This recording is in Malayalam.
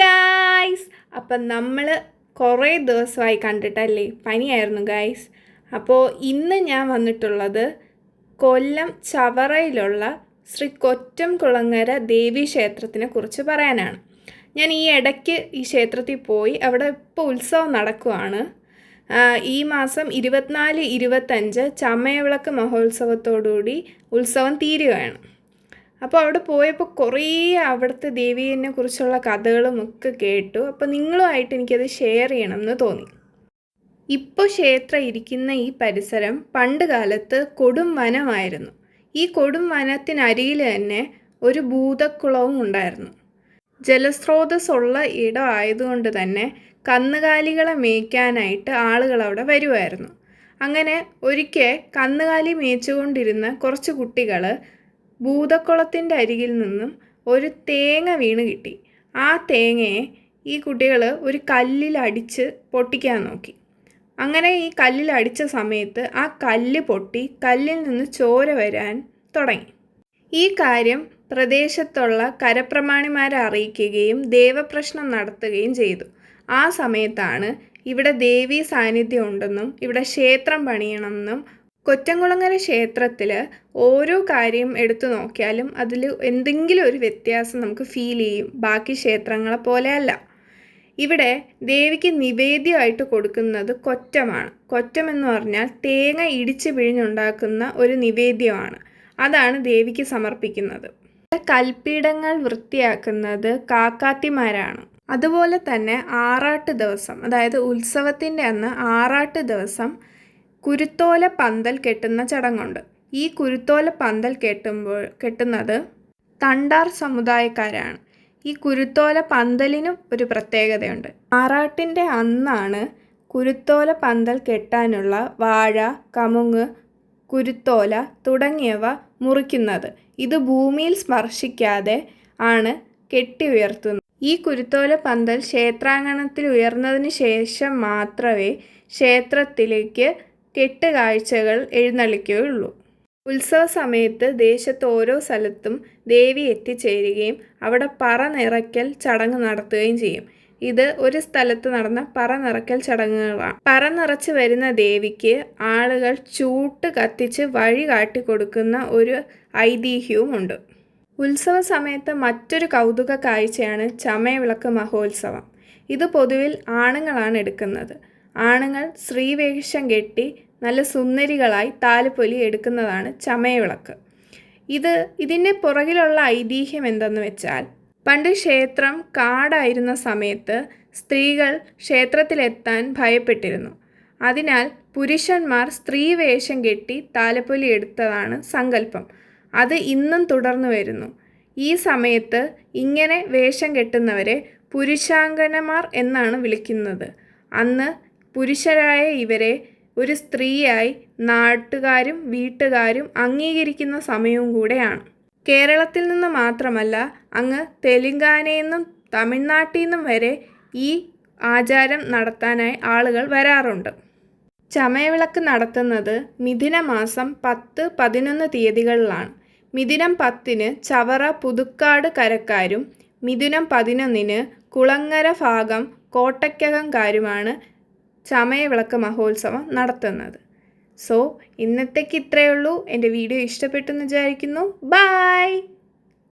ഗായ്സ് അപ്പം നമ്മൾ കുറേ ദിവസമായി കണ്ടിട്ടല്ലേ? പനിയായിരുന്നു ഗായ്സ് അപ്പോൾ ഇന്ന് ഞാൻ വന്നിട്ടുള്ളത് കൊല്ലം ചവറയിലുള്ള ശ്രീ കൊറ്റം കുളങ്ങര ദേവി ക്ഷേത്രത്തിനെ കുറിച്ച് പറയാനാണ്. ഞാൻ ഈ ഇടയ്ക്ക് ഈ ക്ഷേത്രത്തിൽ പോയി അവിടെ ഇപ്പോൾ ഉത്സവം നടക്കുവാണ്. ഈ മാസം ഇരുപത്തിനാല് ഇരുപത്തഞ്ച് ചമയവിളക്ക് മഹോത്സവത്തോടുകൂടി ഉത്സവം തീരുകയാണ്. അപ്പോൾ അവിടെ പോയപ്പോൾ കുറേ അവിടുത്തെ ദേവീനെ കുറിച്ചുള്ള കഥകളും ഒക്കെ കേട്ടു. അപ്പോൾ നിങ്ങളുമായിട്ട് എനിക്കത് ഷെയർ ചെയ്യണം എന്ന് തോന്നി. ഇപ്പോൾ ക്ഷേത്രം ഇരിക്കുന്ന ഈ പരിസരം പണ്ട് കാലത്ത് കൊടും വനമായിരുന്നു. ഈ കൊടും വനത്തിനരിയിൽ തന്നെ ഒരു ഭൂതക്കുളവും ഉണ്ടായിരുന്നു. ജലസ്രോതസ്സുള്ള ഇടം ആയതുകൊണ്ട് തന്നെ കന്നുകാലികളെ മേയ്ക്കാനായിട്ട് ആളുകൾ അവിടെ വരുമായിരുന്നു അങ്ങനെ ഒരിക്കൽ കന്നുകാലി മേച്ചുകൊണ്ടിരുന്ന കുറച്ച് കുട്ടികൾ ഭൂതക്കുളത്തിന്റെ അരികിൽ നിന്നും ഒരു തേങ്ങ വീണ് കിട്ടി. ആ തേങ്ങയെ ഈ കുട്ടികൾ ഒരു കല്ലിൽ അടിച്ച് പൊട്ടിക്കാൻ നോക്കി. അങ്ങനെ ഈ കല്ലിൽ അടിച്ച സമയത്ത് ആ കല്ല് പൊട്ടി കല്ലിൽ നിന്ന് ചോര വരാൻ തുടങ്ങി. ഈ കാര്യം പ്രദേശത്തുള്ള കരപ്രമാണിമാരെ അറിയിക്കുകയും ദേവപ്രശ്നം നടത്തുകയും ചെയ്തു. ആ സമയത്താണ് ഇവിടെ ദേവീ സാന്നിധ്യം ഉണ്ടെന്നും ഇവിടെ ക്ഷേത്രം പണിയണമെന്നും കൊറ്റംകുളങ്ങര ക്ഷേത്രത്തിൽ ഓരോ കാര്യം എടുത്തു നോക്കിയാലും അതിൽ എന്തെങ്കിലും ഒരു വ്യത്യാസം നമുക്ക് ഫീൽ ചെയ്യും. ബാക്കി ക്ഷേത്രങ്ങളെ പോലെയല്ല ഇവിടെ ദേവിക്ക് നിവേദ്യമായിട്ട് കൊടുക്കുന്നത് കൊറ്റമാണ്. കൊറ്റം എന്ന് പറഞ്ഞാൽ തേങ്ങ ഇടിച്ച് പിഴിഞ്ഞുണ്ടാക്കുന്ന ഒരു നിവേദ്യമാണ്. അതാണ് ദേവിക്ക് സമർപ്പിക്കുന്നത്. കൽപ്പീഠങ്ങൾ വൃത്തിയാക്കുന്നത് കാക്കാത്തിമാരാണ്. അതുപോലെ തന്നെ ആറാട്ട് ദിവസം അതായത് ഉത്സവത്തിന്റെ അന്ന് ആറാട്ട് ദിവസം കുരുത്തോല പന്തൽ കെട്ടുന്ന ചടങ്ങുണ്ട്. ഈ കുരുത്തോല പന്തൽ കെട്ടുമ്പോൾ കെട്ടുന്നത് തണ്ടാർ സമുദായക്കാരാണ്. ഈ കുരുത്തോല പന്തലിനും ഒരു പ്രത്യേകതയുണ്ട്. ആറാട്ടിന്റെ അന്നാണ് കുരുത്തോല പന്തൽ കെട്ടാനുള്ള വാഴ കമുങ്ങ് കുരുത്തോല തുടങ്ങിയവ മുറിക്കുന്നത്. ഇത് ഭൂമിയിൽ സ്പർശിക്കാതെ ആണ് കെട്ടി ഉയർത്തുന്നത്. ഈ കുരുത്തോല പന്തൽ ക്ഷേത്രാങ്കണത്തിൽ ഉയർന്നതിന് ശേഷം മാത്രമേ ക്ഷേത്രത്തിലേക്ക് കെട്ടുകാഴ്ചകൾ എഴുന്നള്ളിക്കുകയുള്ളൂ. ഉത്സവ സമയത്ത് ദേശത്ത് ഓരോ സ്ഥലത്തും ദേവി എത്തിച്ചേരുകയും അവിടെ പറ നിറയ്ക്കൽ ചടങ്ങ് നടത്തുകയും ചെയ്യും. ഇത് ഒരു സ്ഥലത്ത് നടന്ന പറ നിറയ്ക്കൽ ചടങ്ങുകളാണ് പറ നിറച്ച് വരുന്ന ദേവിക്ക് ആളുകൾ ചൂട്ട് കത്തിച്ച് വഴി കാട്ടി കൊടുക്കുന്ന ഒരു ഐതിഹ്യവുമുണ്ട് ഉത്സവ സമയത്ത് മറ്റൊരു കൗതുക കാഴ്ചയാണ് ചമയവിളക്ക് മഹോത്സവം. ഇത് പൊതുവിൽ ആണുങ്ങളാണ് എടുക്കുന്നത്. ആണുങ്ങൾ സ്ത്രീവേഷം കെട്ടി നല്ല സുന്ദരികളായി താലിപ്പൊലി എടുക്കുന്നതാണ് ചമയവിളക്ക്. ഇത് ഇതിന്റെ പുറകിലുള്ള ഐതിഹ്യം എന്തെന്ന് വെച്ചാൽ പണ്ട് ക്ഷേത്രം കാടായിരുന്ന സമയത്ത് സ്ത്രീകൾ ക്ഷേത്രത്തിലെത്താൻ ഭയപ്പെട്ടിരുന്നു. അതിനാൽ പുരുഷന്മാർ സ്ത്രീ വേഷം കെട്ടി താലപ്പൊലി എടുത്തതാണ് സങ്കല്പം. അത് ഇന്നും തുടർന്നു വരുന്നു. ഈ സമയത്ത് ഇങ്ങനെ വേഷം കെട്ടുന്നവരെ പുരുഷാങ്കനമാർ എന്നാണ് വിളിക്കുന്നത്. അന്ന് പുരുഷരായ ഇവരെ ഒരു സ്ത്രീയായി നാട്ടുകാരും വീട്ടുകാരും അംഗീകരിക്കുന്ന സമയവും കൂടെയാണ്. കേരളത്തിൽ നിന്ന് മാത്രമല്ല അങ്ങ് തെലുങ്കാനയിൽ നിന്നും തമിഴ്നാട്ടിൽ നിന്നും വരെ ഈ ആചാരം നടത്താനായി ആളുകൾ വരാറുണ്ട്. ചമയവിളക്ക് നടത്തുന്നത് മിഥുന മാസം പത്ത് പതിനൊന്ന് തീയതികളിലാണ്. മിഥുനം പത്തിന് ചവറ പുതുക്കാട് കരക്കാരും മിഥുനം പതിനൊന്നിന് കുളങ്ങര ഭാഗം കോട്ടയ്ക്കകംകാരുമാണ് ചമയവിളക്ക് മഹോത്സവം നടത്തുന്നത്. സോ ഇന്നത്തേക്ക് ഇത്രയേ ഉള്ളൂ. എന്റെ വീഡിയോ ഇഷ്ടപ്പെട്ടെന്ന് വിചാരിക്കുന്നു. ബായ്